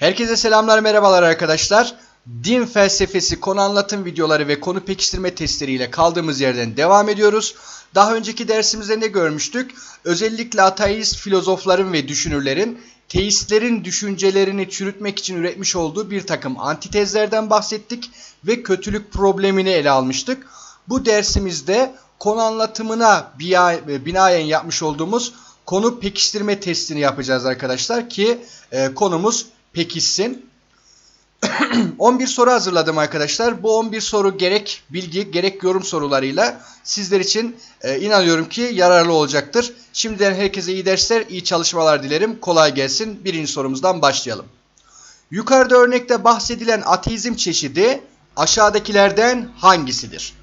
Herkese selamlar merhabalar arkadaşlar. Din felsefesi konu anlatım videoları ve konu pekiştirme testleriyle kaldığımız yerden devam ediyoruz. Daha önceki dersimizde ne görmüştük? Özellikle ateist filozofların ve düşünürlerin teistlerin düşüncelerini çürütmek için üretmiş olduğu bir takım antitezlerden bahsettik ve kötülük problemini ele almıştık. Bu dersimizde konu anlatımına binaen yapmış olduğumuz konu pekiştirme testini yapacağız arkadaşlar ki e, konumuz pekişsin. 11 soru hazırladım arkadaşlar. Bu 11 soru gerek bilgi gerek yorum sorularıyla sizler için e, inanıyorum ki yararlı olacaktır. Şimdiden herkese iyi dersler, iyi çalışmalar dilerim. Kolay gelsin. Birinci sorumuzdan başlayalım. Yukarıda örnekte bahsedilen ateizm çeşidi aşağıdakilerden hangisidir?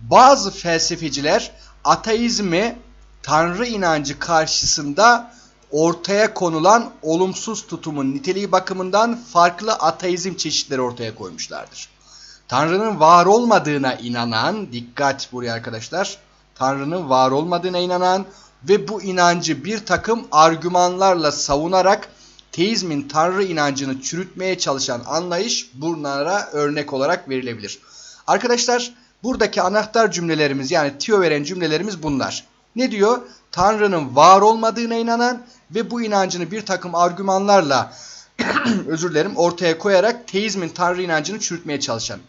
Bazı felsefeciler ateizmi tanrı inancı karşısında ortaya konulan olumsuz tutumun niteliği bakımından farklı ateizm çeşitleri ortaya koymuşlardır. Tanrı'nın var olmadığına inanan, dikkat buraya arkadaşlar, Tanrı'nın var olmadığına inanan ve bu inancı bir takım argümanlarla savunarak teizmin Tanrı inancını çürütmeye çalışan anlayış bunlara örnek olarak verilebilir. Arkadaşlar buradaki anahtar cümlelerimiz yani tiyo veren cümlelerimiz bunlar. Ne diyor? Tanrı'nın var olmadığına inanan ve bu inancını bir takım argümanlarla özür dilerim ortaya koyarak teizmin Tanrı inancını çürütmeye çalışan.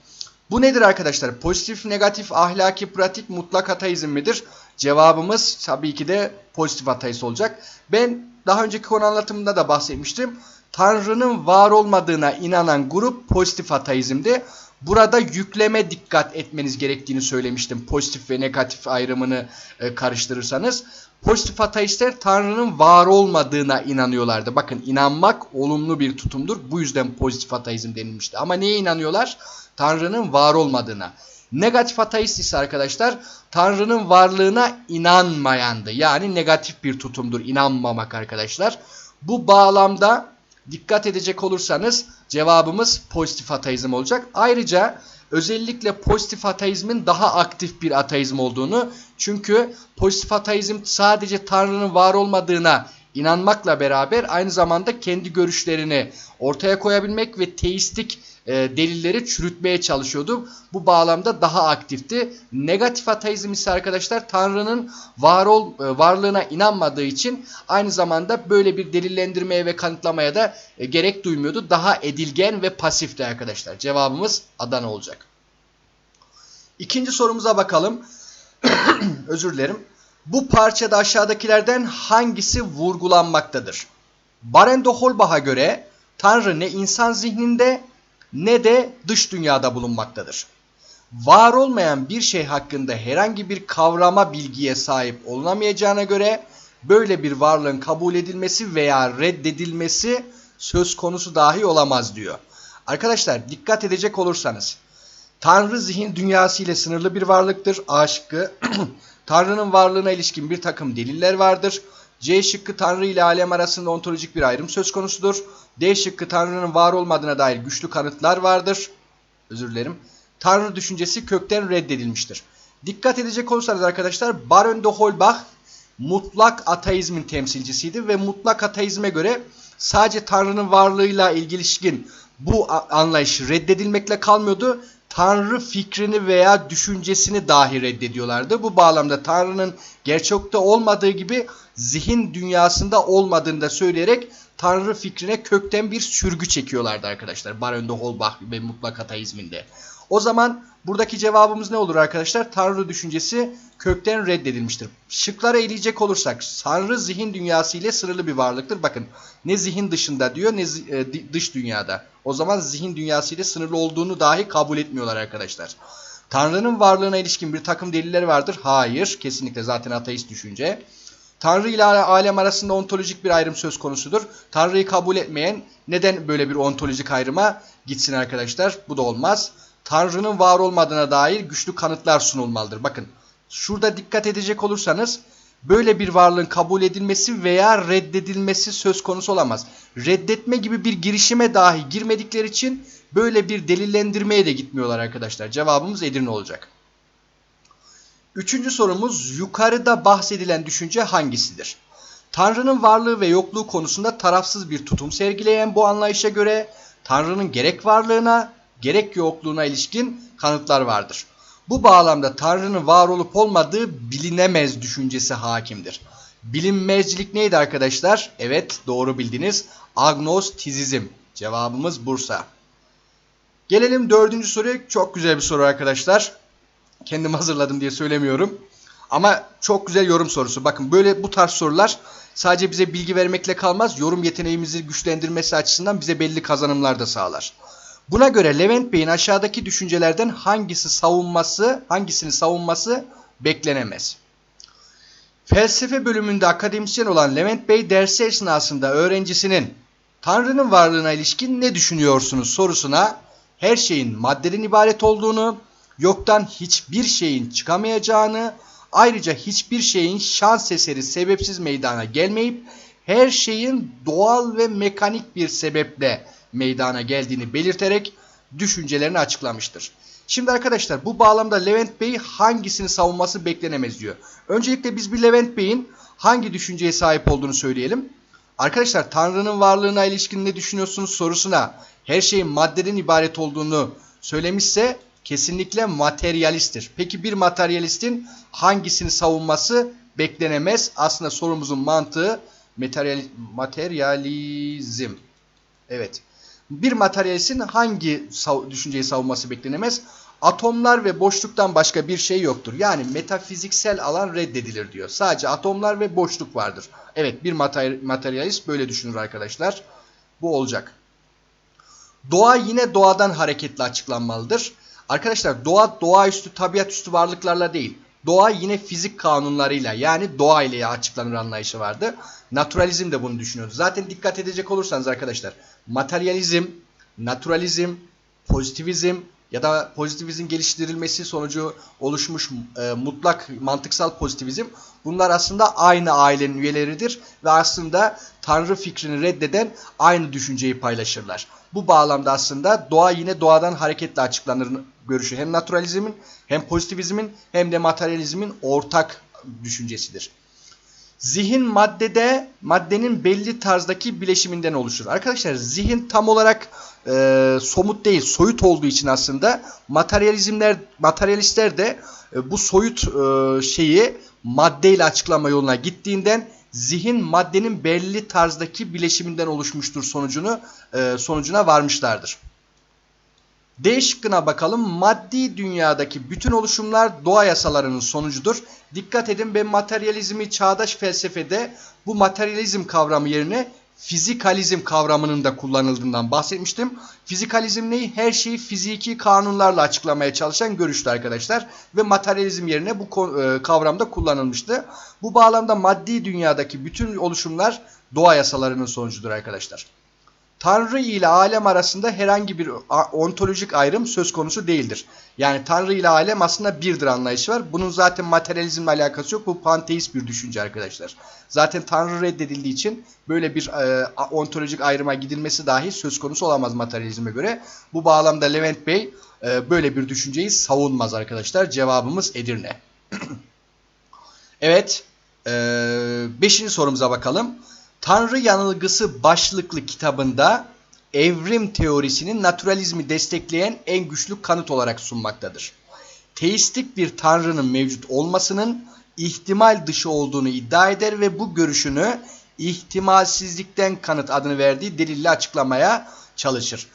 Bu nedir arkadaşlar? Pozitif, negatif, ahlaki, pratik, mutlak ateizm midir? Cevabımız tabii ki de pozitif ateist olacak. Ben daha önceki konu anlatımında da bahsetmiştim. Tanrı'nın var olmadığına inanan grup pozitif ateizmdi. Burada yükleme dikkat etmeniz gerektiğini söylemiştim. Pozitif ve negatif ayrımını e, karıştırırsanız. Pozitif ateistler Tanrı'nın var olmadığına inanıyorlardı. Bakın inanmak olumlu bir tutumdur. Bu yüzden pozitif ateizm denilmişti. Ama neye inanıyorlar? Tanrı'nın var olmadığına. Negatif ateist ise arkadaşlar Tanrı'nın varlığına inanmayandı. Yani negatif bir tutumdur inanmamak arkadaşlar. Bu bağlamda dikkat edecek olursanız cevabımız pozitif ateizm olacak. Ayrıca özellikle pozitif ateizmin daha aktif bir ateizm olduğunu çünkü pozitif ateizm sadece Tanrı'nın var olmadığına inanmakla beraber aynı zamanda kendi görüşlerini ortaya koyabilmek ve teistik e, delilleri çürütmeye çalışıyordu. Bu bağlamda daha aktifti. Negatif ateizm ise arkadaşlar Tanrı'nın var ol, e, varlığına inanmadığı için aynı zamanda böyle bir delillendirmeye ve kanıtlamaya da e, gerek duymuyordu. Daha edilgen ve pasifti arkadaşlar. Cevabımız Adana olacak. İkinci sorumuza bakalım. Özür dilerim. Bu parçada aşağıdakilerden hangisi vurgulanmaktadır? Barendo Holbach'a göre Tanrı ne insan zihninde ne de dış dünyada bulunmaktadır. Var olmayan bir şey hakkında herhangi bir kavrama bilgiye sahip olunamayacağına göre böyle bir varlığın kabul edilmesi veya reddedilmesi söz konusu dahi olamaz diyor. Arkadaşlar dikkat edecek olursanız Tanrı zihin dünyası ile sınırlı bir varlıktır. A şıkkı. Tanrı'nın varlığına ilişkin bir takım deliller vardır. C şıkkı Tanrı ile alem arasında ontolojik bir ayrım söz konusudur. D şıkkı Tanrı'nın var olmadığına dair güçlü kanıtlar vardır. Özür dilerim. Tanrı düşüncesi kökten reddedilmiştir. Dikkat edecek olursanız arkadaşlar Baron de Holbach mutlak ateizmin temsilcisiydi ve mutlak ateizme göre sadece Tanrı'nın varlığıyla ilgilişkin bu anlayış reddedilmekle kalmıyordu. Tanrı fikrini veya düşüncesini dahi reddediyorlardı. Bu bağlamda Tanrı'nın gerçekte olmadığı gibi zihin dünyasında olmadığını da söyleyerek Tanrı fikrine kökten bir sürgü çekiyorlardı arkadaşlar. Baron de Holbach ve mutlak ateizminde. O zaman buradaki cevabımız ne olur arkadaşlar? Tanrı düşüncesi kökten reddedilmiştir. Şıklara eleyecek olursak Tanrı zihin dünyası ile sınırlı bir varlıktır. Bakın ne zihin dışında diyor ne e, dış dünyada. O zaman zihin dünyası ile sınırlı olduğunu dahi kabul etmiyorlar arkadaşlar. Tanrı'nın varlığına ilişkin bir takım deliller vardır. Hayır. Kesinlikle zaten ateist düşünce. Tanrı ile alem arasında ontolojik bir ayrım söz konusudur. Tanrı'yı kabul etmeyen neden böyle bir ontolojik ayrıma gitsin arkadaşlar? Bu da olmaz. Tanrı'nın var olmadığına dair güçlü kanıtlar sunulmalıdır. Bakın şurada dikkat edecek olursanız böyle bir varlığın kabul edilmesi veya reddedilmesi söz konusu olamaz. Reddetme gibi bir girişime dahi girmedikleri için böyle bir delillendirmeye de gitmiyorlar arkadaşlar. Cevabımız Edirne olacak. Üçüncü sorumuz yukarıda bahsedilen düşünce hangisidir? Tanrı'nın varlığı ve yokluğu konusunda tarafsız bir tutum sergileyen bu anlayışa göre Tanrı'nın gerek varlığına gerek yokluğuna ilişkin kanıtlar vardır. Bu bağlamda Tanrı'nın var olup olmadığı bilinemez düşüncesi hakimdir. Bilinmezcilik neydi arkadaşlar? Evet doğru bildiniz. Agnostizizm. Cevabımız Bursa. Gelelim dördüncü soruya. Çok güzel bir soru arkadaşlar. Kendim hazırladım diye söylemiyorum. Ama çok güzel yorum sorusu. Bakın böyle bu tarz sorular sadece bize bilgi vermekle kalmaz. Yorum yeteneğimizi güçlendirmesi açısından bize belli kazanımlar da sağlar. Buna göre Levent Bey'in aşağıdaki düşüncelerden hangisi savunması, hangisini savunması beklenemez. Felsefe bölümünde akademisyen olan Levent Bey dersi esnasında öğrencisinin Tanrı'nın varlığına ilişkin ne düşünüyorsunuz sorusuna her şeyin maddeden ibaret olduğunu, yoktan hiçbir şeyin çıkamayacağını, ayrıca hiçbir şeyin şans eseri sebepsiz meydana gelmeyip her şeyin doğal ve mekanik bir sebeple meydana geldiğini belirterek düşüncelerini açıklamıştır. Şimdi arkadaşlar bu bağlamda Levent Bey hangisini savunması beklenemez diyor. Öncelikle biz bir Levent Bey'in hangi düşünceye sahip olduğunu söyleyelim. Arkadaşlar Tanrı'nın varlığına ilişkin ne düşünüyorsunuz sorusuna her şeyin maddeden ibaret olduğunu söylemişse kesinlikle materyalisttir. Peki bir materyalistin hangisini savunması beklenemez? Aslında sorumuzun mantığı materyal, materyalizm. Evet. Bir materyalistin hangi sav düşünceyi savunması beklenemez? Atomlar ve boşluktan başka bir şey yoktur. Yani metafiziksel alan reddedilir diyor. Sadece atomlar ve boşluk vardır. Evet bir materyalist böyle düşünür arkadaşlar. Bu olacak. Doğa yine doğadan hareketli açıklanmalıdır. Arkadaşlar doğa doğaüstü tabiatüstü varlıklarla değil. Doğa yine fizik kanunlarıyla yani doğa ile açıklanır anlayışı vardı. Naturalizm de bunu düşünüyordu. Zaten dikkat edecek olursanız arkadaşlar materyalizm, naturalizm, pozitivizm ya da pozitivizm geliştirilmesi sonucu oluşmuş e, mutlak mantıksal pozitivizm bunlar aslında aynı ailenin üyeleridir ve aslında tanrı fikrini reddeden aynı düşünceyi paylaşırlar. Bu bağlamda aslında doğa yine doğadan hareketle açıklanır görüşü hem naturalizmin hem pozitivizmin hem de materyalizmin ortak düşüncesidir. Zihin maddede maddenin belli tarzdaki bileşiminden oluşur. Arkadaşlar zihin tam olarak e, somut değil, soyut olduğu için aslında materyalizmler, materyalistler de e, bu soyut e, şeyi maddeyle açıklama yoluna gittiğinden zihin maddenin belli tarzdaki bileşiminden oluşmuştur sonucunu e, sonucuna varmışlardır. D şıkkına bakalım. Maddi dünyadaki bütün oluşumlar doğa yasalarının sonucudur. Dikkat edin ben materyalizmi çağdaş felsefede bu materyalizm kavramı yerine fizikalizm kavramının da kullanıldığından bahsetmiştim. Fizikalizm neyi? Her şeyi fiziki kanunlarla açıklamaya çalışan görüştü arkadaşlar. Ve materyalizm yerine bu e, kavramda kullanılmıştı. Bu bağlamda maddi dünyadaki bütün oluşumlar doğa yasalarının sonucudur arkadaşlar. Tanrı ile alem arasında herhangi bir ontolojik ayrım söz konusu değildir. Yani Tanrı ile alem aslında birdir anlayışı var. Bunun zaten materyalizmle alakası yok. Bu panteist bir düşünce arkadaşlar. Zaten Tanrı reddedildiği için böyle bir e, ontolojik ayrıma gidilmesi dahi söz konusu olamaz materyalizme göre. Bu bağlamda Levent Bey e, böyle bir düşünceyi savunmaz arkadaşlar. Cevabımız Edirne. evet. E, beşinci sorumuza bakalım. Tanrı Yanılgısı başlıklı kitabında evrim teorisinin naturalizmi destekleyen en güçlü kanıt olarak sunmaktadır. Teistik bir tanrının mevcut olmasının ihtimal dışı olduğunu iddia eder ve bu görüşünü ihtimalsizlikten kanıt adını verdiği delille açıklamaya çalışır.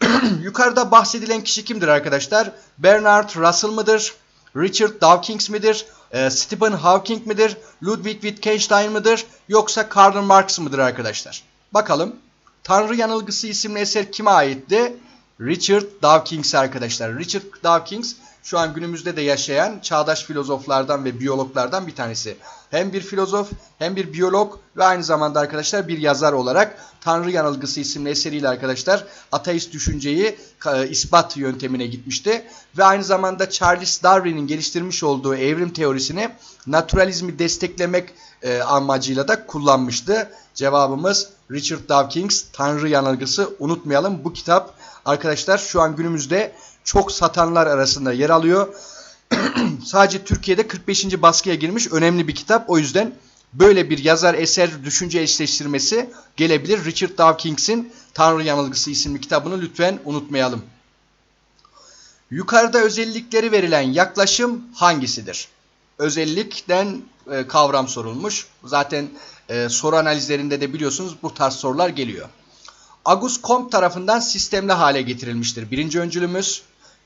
Yukarıda bahsedilen kişi kimdir arkadaşlar? Bernard Russell mıdır? Richard Dawkins midir? E, Stephen Hawking midir? Ludwig Wittgenstein mıdır? Yoksa Karl Marx mıdır arkadaşlar? Bakalım. Tanrı Yanılgısı isimli eser kime aitti? Richard Dawkins arkadaşlar. Richard Dawkins şu an günümüzde de yaşayan çağdaş filozoflardan ve biyologlardan bir tanesi. Hem bir filozof hem bir biyolog ve aynı zamanda arkadaşlar bir yazar olarak Tanrı Yanılgısı isimli eseriyle arkadaşlar ateist düşünceyi e, ispat yöntemine gitmişti. Ve aynı zamanda Charles Darwin'in geliştirmiş olduğu evrim teorisini naturalizmi desteklemek e, amacıyla da kullanmıştı. Cevabımız Richard Dawkins Tanrı Yanılgısı unutmayalım. Bu kitap arkadaşlar şu an günümüzde çok satanlar arasında yer alıyor. Sadece Türkiye'de 45. baskıya girmiş önemli bir kitap. O yüzden böyle bir yazar eser düşünce eşleştirmesi gelebilir. Richard Dawkins'in Tanrı Yanılgısı isimli kitabını lütfen unutmayalım. Yukarıda özellikleri verilen yaklaşım hangisidir? Özellikten e, kavram sorulmuş. Zaten e, soru analizlerinde de biliyorsunuz bu tarz sorular geliyor. Auguste Comte tarafından sistemli hale getirilmiştir. Birinci öncülümüz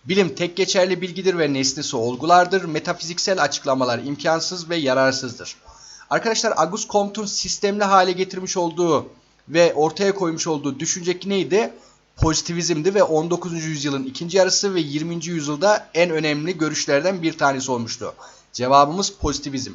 bilim tek geçerli bilgidir ve nesnesi olgulardır. Metafiziksel açıklamalar imkansız ve yararsızdır. Arkadaşlar Auguste Comte'un sistemli hale getirmiş olduğu ve ortaya koymuş olduğu düşünce neydi? Pozitivizmdi ve 19. yüzyılın ikinci yarısı ve 20. yüzyılda en önemli görüşlerden bir tanesi olmuştu. Cevabımız pozitivizm.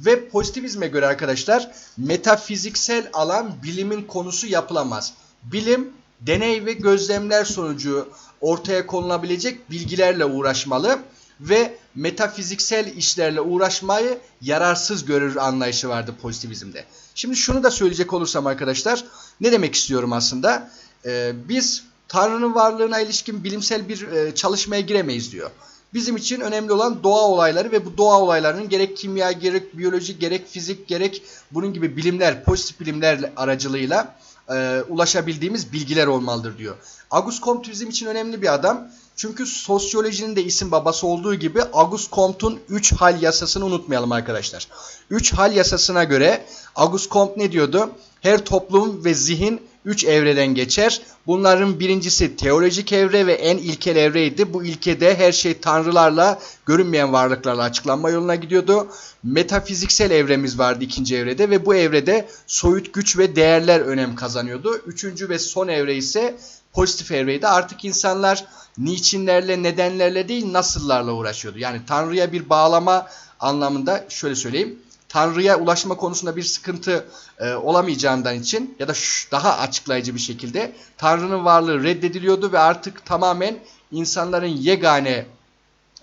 Ve pozitivizme göre arkadaşlar metafiziksel alan bilimin konusu yapılamaz. Bilim deney ve gözlemler sonucu ortaya konulabilecek bilgilerle uğraşmalı ve metafiziksel işlerle uğraşmayı yararsız görür anlayışı vardı pozitivizmde. Şimdi şunu da söyleyecek olursam arkadaşlar ne demek istiyorum aslında? Ee, biz Tanrı'nın varlığına ilişkin bilimsel bir e, çalışmaya giremeyiz diyor. Bizim için önemli olan doğa olayları ve bu doğa olaylarının gerek kimya, gerek biyoloji, gerek fizik, gerek bunun gibi bilimler, pozitif bilimler aracılığıyla e, ulaşabildiğimiz bilgiler olmalıdır diyor. Auguste Comte bizim için önemli bir adam. Çünkü sosyolojinin de isim babası olduğu gibi Auguste Comte'un 3 hal yasasını unutmayalım arkadaşlar. 3 hal yasasına göre Auguste Comte ne diyordu? Her toplum ve zihin 3 evreden geçer. Bunların birincisi teolojik evre ve en ilkel evreydi. Bu ilkede her şey tanrılarla, görünmeyen varlıklarla açıklanma yoluna gidiyordu. Metafiziksel evremiz vardı ikinci evrede ve bu evrede soyut güç ve değerler önem kazanıyordu. Üçüncü ve son evre ise pozitif evreydi. Artık insanlar niçinlerle, nedenlerle değil nasıllarla uğraşıyordu. Yani Tanrı'ya bir bağlama anlamında şöyle söyleyeyim. Tanrı'ya ulaşma konusunda bir sıkıntı e, olamayacağından için ya da şu, daha açıklayıcı bir şekilde Tanrı'nın varlığı reddediliyordu ve artık tamamen insanların yegane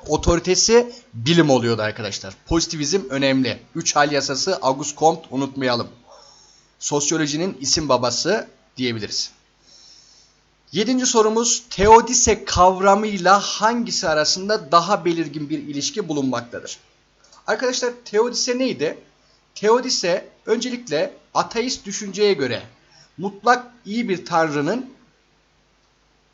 otoritesi bilim oluyordu arkadaşlar. Pozitivizm önemli. Üç hal yasası Auguste Comte unutmayalım. Sosyolojinin isim babası diyebiliriz. Yedinci sorumuz teodise kavramıyla hangisi arasında daha belirgin bir ilişki bulunmaktadır? Arkadaşlar teodise neydi? Teodise öncelikle ateist düşünceye göre mutlak iyi bir tanrının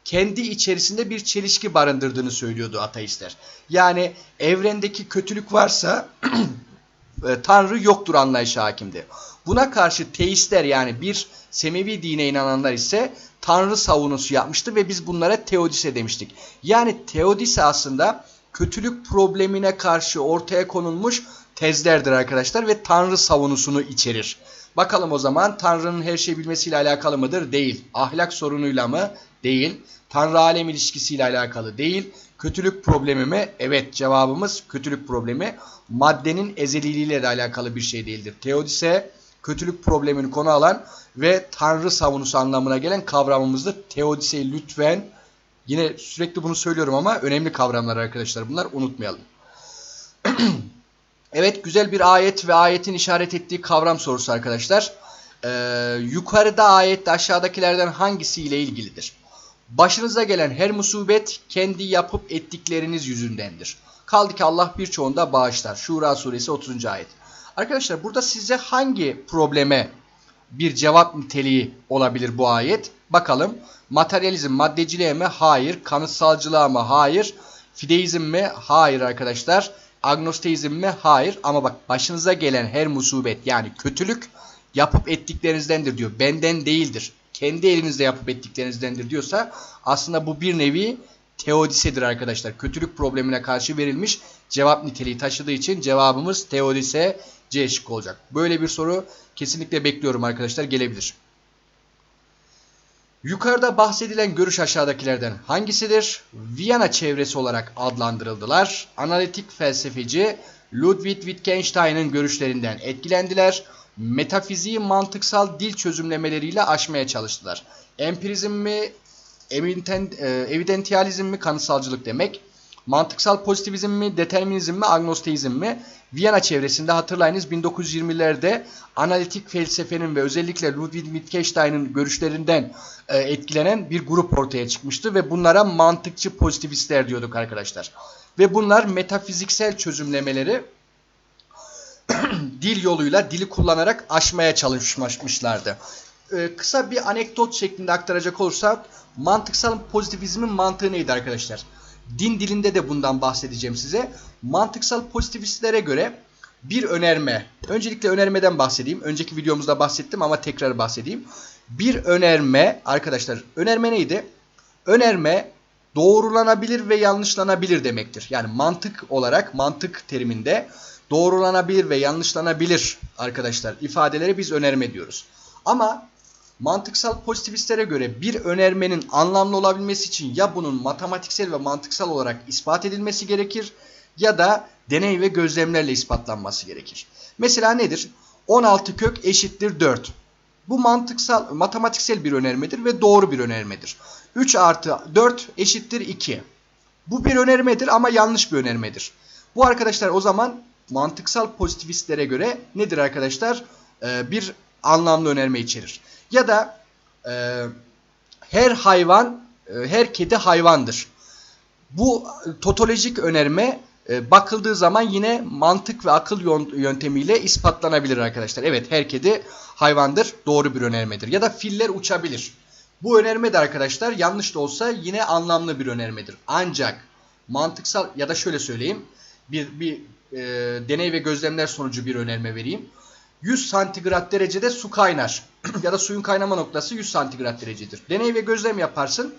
kendi içerisinde bir çelişki barındırdığını söylüyordu ateistler. Yani evrendeki kötülük varsa e, tanrı yoktur anlayışı hakimdi. Buna karşı teistler yani bir Semevi dine inananlar ise tanrı savunusu yapmıştı ve biz bunlara teodise demiştik. Yani teodise aslında kötülük problemine karşı ortaya konulmuş tezlerdir arkadaşlar ve tanrı savunusunu içerir. Bakalım o zaman Tanrı'nın her şeyi bilmesiyle alakalı mıdır? Değil. Ahlak sorunuyla mı? Değil. Tanrı alem ilişkisiyle alakalı değil. Kötülük problemi mi? Evet cevabımız kötülük problemi. Maddenin ezeliliğiyle de alakalı bir şey değildir. Teodise kötülük problemini konu alan ve Tanrı savunusu anlamına gelen kavramımızdır. Teodise'yi lütfen yine sürekli bunu söylüyorum ama önemli kavramlar arkadaşlar bunlar unutmayalım. evet güzel bir ayet ve ayetin işaret ettiği kavram sorusu arkadaşlar. Ee, yukarıda ayette aşağıdakilerden hangisiyle ilgilidir? Başınıza gelen her musibet kendi yapıp ettikleriniz yüzündendir. Kaldı ki Allah birçoğunda bağışlar. Şura suresi 30. ayet. Arkadaşlar burada size hangi probleme bir cevap niteliği olabilir bu ayet? Bakalım. Materyalizm maddeciliğe mi? Hayır. Kanıtsalcılığa mı? Hayır. Fideizm mi? Hayır arkadaşlar. Agnosteizm mi? Hayır. Ama bak başınıza gelen her musibet yani kötülük yapıp ettiklerinizdendir diyor. Benden değildir. Kendi elinizde yapıp ettiklerinizdendir diyorsa aslında bu bir nevi teodisedir arkadaşlar. Kötülük problemine karşı verilmiş cevap niteliği taşıdığı için cevabımız teodise C şıkkı olacak. Böyle bir soru kesinlikle bekliyorum arkadaşlar gelebilir. Yukarıda bahsedilen görüş aşağıdakilerden hangisidir? Viyana çevresi olarak adlandırıldılar. Analitik felsefeci Ludwig Wittgenstein'ın görüşlerinden etkilendiler. Metafiziği mantıksal dil çözümlemeleriyle aşmaya çalıştılar. Empirizm mi, e, evidentializm mi, kanıtsalcılık demek. Mantıksal pozitivizm mi, determinizm mi, agnosteizm mi? Viyana çevresinde hatırlayınız 1920'lerde analitik felsefenin ve özellikle Ludwig Wittgenstein'ın görüşlerinden e, etkilenen bir grup ortaya çıkmıştı ve bunlara mantıkçı pozitivistler diyorduk arkadaşlar. Ve bunlar metafiziksel çözümlemeleri dil yoluyla dili kullanarak aşmaya çalışmışlardı. Ee, kısa bir anekdot şeklinde aktaracak olursak mantıksal pozitivizmin mantığı neydi arkadaşlar? Din dilinde de bundan bahsedeceğim size. Mantıksal pozitivistlere göre bir önerme. Öncelikle önermeden bahsedeyim. Önceki videomuzda bahsettim ama tekrar bahsedeyim. Bir önerme arkadaşlar önerme neydi? Önerme doğrulanabilir ve yanlışlanabilir demektir. Yani mantık olarak mantık teriminde doğrulanabilir ve yanlışlanabilir arkadaşlar ifadeleri biz önerme diyoruz. Ama mantıksal pozitivistlere göre bir önermenin anlamlı olabilmesi için ya bunun matematiksel ve mantıksal olarak ispat edilmesi gerekir ya da deney ve gözlemlerle ispatlanması gerekir. Mesela nedir? 16 kök eşittir 4. Bu mantıksal, matematiksel bir önermedir ve doğru bir önermedir. 3 artı 4 eşittir 2. Bu bir önermedir ama yanlış bir önermedir. Bu arkadaşlar o zaman mantıksal pozitivistlere göre nedir arkadaşlar? Ee, bir anlamlı önerme içerir. Ya da e, her hayvan, e, her kedi hayvandır. Bu totolojik önerme e, bakıldığı zaman yine mantık ve akıl yöntemiyle ispatlanabilir arkadaşlar. Evet her kedi hayvandır. Doğru bir önermedir. Ya da filler uçabilir. Bu önerme de arkadaşlar yanlış da olsa yine anlamlı bir önermedir. Ancak mantıksal ya da şöyle söyleyeyim. Bir, bir e, deney ve gözlemler sonucu bir önerme vereyim. 100 santigrat derecede su kaynar. ya da suyun kaynama noktası 100 santigrat derecedir. Deney ve gözlem yaparsın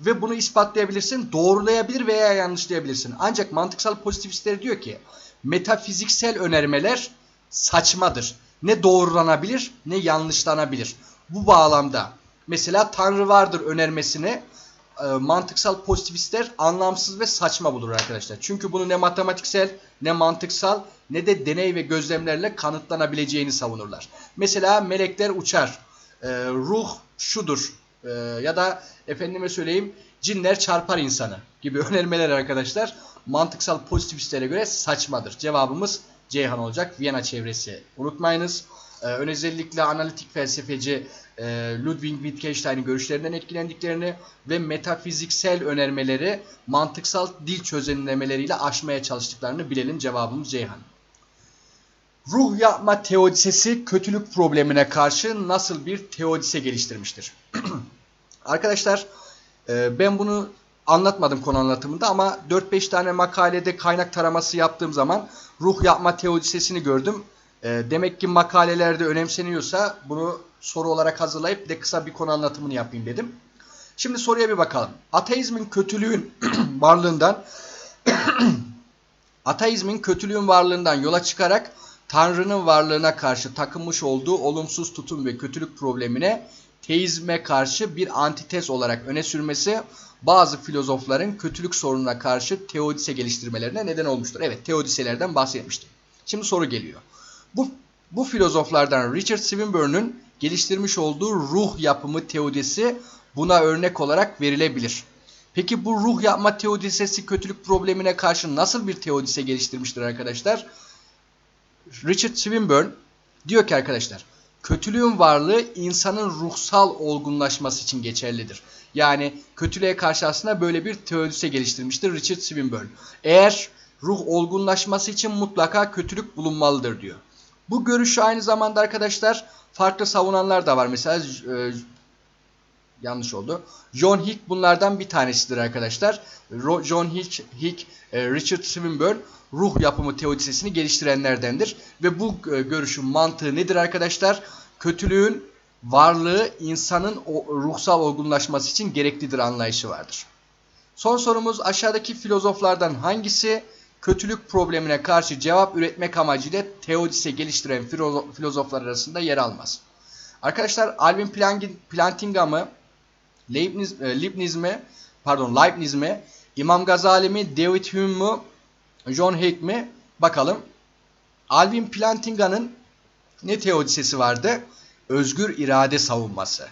ve bunu ispatlayabilirsin, doğrulayabilir veya yanlışlayabilirsin. Ancak mantıksal pozitivistler diyor ki metafiziksel önermeler saçmadır. Ne doğrulanabilir ne yanlışlanabilir. Bu bağlamda mesela Tanrı vardır önermesini e, mantıksal pozitivistler anlamsız ve saçma bulur arkadaşlar. Çünkü bunu ne matematiksel ne mantıksal ne de deney ve gözlemlerle kanıtlanabileceğini savunurlar. Mesela melekler uçar, e, ruh şudur e, ya da efendime söyleyeyim cinler çarpar insanı gibi önermeler arkadaşlar mantıksal pozitivistlere göre saçmadır. Cevabımız Ceyhan olacak. Viyana çevresi unutmayınız. Ee, özellikle analitik felsefeci e, Ludwig Wittgenstein'in görüşlerinden etkilendiklerini ve metafiziksel önermeleri mantıksal dil çözümlemeleriyle aşmaya çalıştıklarını bilelim. Cevabımız Ceyhan. Ruh yapma teodisesi kötülük problemine karşı nasıl bir teodise geliştirmiştir? Arkadaşlar e, ben bunu anlatmadım konu anlatımında ama 4-5 tane makalede kaynak taraması yaptığım zaman ruh yapma teodisesini gördüm. E, demek ki makalelerde önemseniyorsa bunu soru olarak hazırlayıp de kısa bir konu anlatımını yapayım dedim. Şimdi soruya bir bakalım. Ateizmin kötülüğün varlığından ateizmin kötülüğün varlığından yola çıkarak Tanrı'nın varlığına karşı takınmış olduğu olumsuz tutum ve kötülük problemine teizme karşı bir antitez olarak öne sürmesi bazı filozofların kötülük sorununa karşı teodise geliştirmelerine neden olmuştur. Evet teodiselerden bahsetmiştim. Şimdi soru geliyor. Bu, bu filozoflardan Richard Swinburne'un geliştirmiş olduğu ruh yapımı teodisi buna örnek olarak verilebilir. Peki bu ruh yapma teodisesi kötülük problemine karşı nasıl bir teodise geliştirmiştir arkadaşlar? Richard Swinburne diyor ki arkadaşlar kötülüğün varlığı insanın ruhsal olgunlaşması için geçerlidir. Yani kötülüğe karşı aslında böyle bir teodise geliştirmiştir Richard Swinburne. Eğer ruh olgunlaşması için mutlaka kötülük bulunmalıdır diyor. Bu görüşü aynı zamanda arkadaşlar farklı savunanlar da var. Mesela e, yanlış oldu. John Hick bunlardan bir tanesidir arkadaşlar. John Hick, Hick e, Richard Swinburne ruh yapımı teodisesini geliştirenlerdendir. Ve bu e, görüşün mantığı nedir arkadaşlar? Kötülüğün varlığı insanın ruhsal olgunlaşması için gereklidir anlayışı vardır. Son sorumuz aşağıdaki filozoflardan hangisi kötülük problemine karşı cevap üretmek amacıyla teodise geliştiren filozoflar arasında yer almaz? Arkadaşlar Alvin Plantinga mı, Leibniz, e, Leibniz mi, pardon Leibniz mi, İmam Gazali mi, David Hume mu, John Hake mi? Bakalım. Alvin Plantinga'nın ne teodisesi vardı? Özgür irade savunması.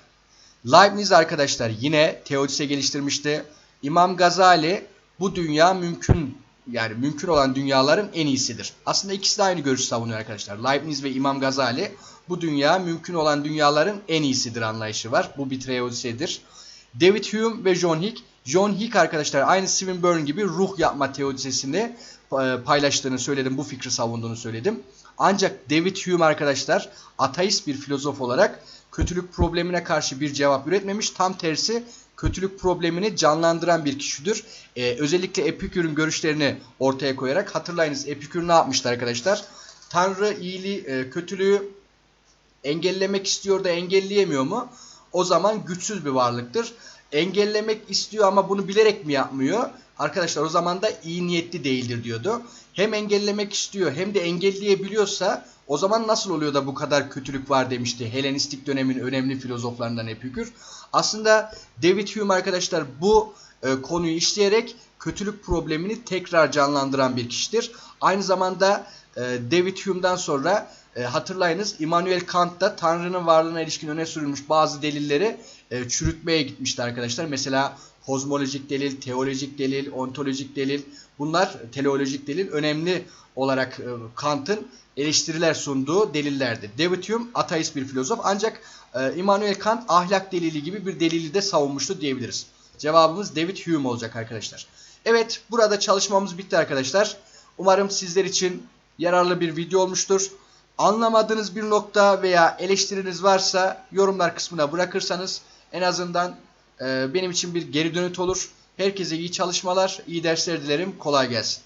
Leibniz arkadaşlar yine teodise geliştirmişti. İmam Gazali bu dünya mümkün yani mümkün olan dünyaların en iyisidir. Aslında ikisi de aynı görüş savunuyor arkadaşlar. Leibniz ve İmam Gazali bu dünya mümkün olan dünyaların en iyisidir anlayışı var. Bu bir teodisedir. David Hume ve John Hick. John Hick arkadaşlar aynı Swinburne gibi ruh yapma teodisesini e, paylaştığını söyledim. Bu fikri savunduğunu söyledim. Ancak David Hume arkadaşlar ateist bir filozof olarak kötülük problemine karşı bir cevap üretmemiş. Tam tersi kötülük problemini canlandıran bir kişidir. Ee, özellikle Epikür'ün görüşlerini ortaya koyarak hatırlayınız Epikür ne yapmıştı arkadaşlar? Tanrı iyiliği, e, kötülüğü engellemek istiyor da engelleyemiyor mu? O zaman güçsüz bir varlıktır. Engellemek istiyor ama bunu bilerek mi yapmıyor? Arkadaşlar o zaman da iyi niyetli değildir diyordu. Hem engellemek istiyor hem de engelleyebiliyorsa o zaman nasıl oluyor da bu kadar kötülük var demişti Helenistik dönemin önemli filozoflarından Epikür. Aslında David Hume arkadaşlar bu e, konuyu işleyerek kötülük problemini tekrar canlandıran bir kişidir. Aynı zamanda e, David Hume'dan sonra e, hatırlayınız Immanuel Kant da Tanrı'nın varlığına ilişkin öne sürülmüş bazı delilleri e, çürütmeye gitmişti arkadaşlar. Mesela kozmolojik delil, teolojik delil, ontolojik delil bunlar teleolojik delil önemli olarak e, Kant'ın eleştiriler sunduğu delillerdi. David Hume ateist bir filozof ancak e, Immanuel Kant ahlak delili gibi bir delili de savunmuştu diyebiliriz. Cevabımız David Hume olacak arkadaşlar. Evet burada çalışmamız bitti arkadaşlar. Umarım sizler için yararlı bir video olmuştur. Anlamadığınız bir nokta veya eleştiriniz varsa yorumlar kısmına bırakırsanız en azından e, benim için bir geri dönüt olur. Herkese iyi çalışmalar, iyi dersler dilerim. Kolay gelsin.